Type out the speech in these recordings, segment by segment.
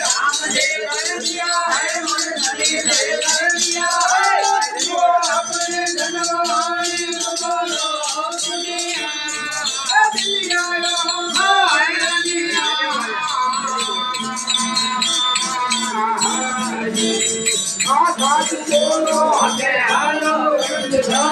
राम दे कर दिया है मन धनी दे कर दिया है जो अपने धन वाले को लोग दिया दिया है दिया हाँ हाँ बोलो हटे हालो रंग जा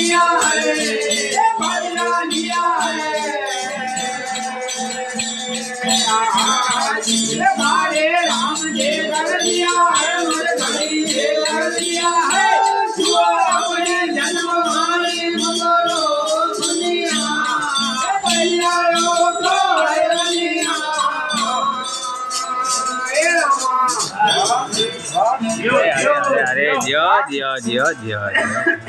लिया है बदला लिया है भारे राम दे कर दिया है मेरे भाई दे कर दिया है तू अपने जन्म भारे बोलो सुनिया भैया लोग तो Dios, Dios, Dios, Dios, Dios, Dios.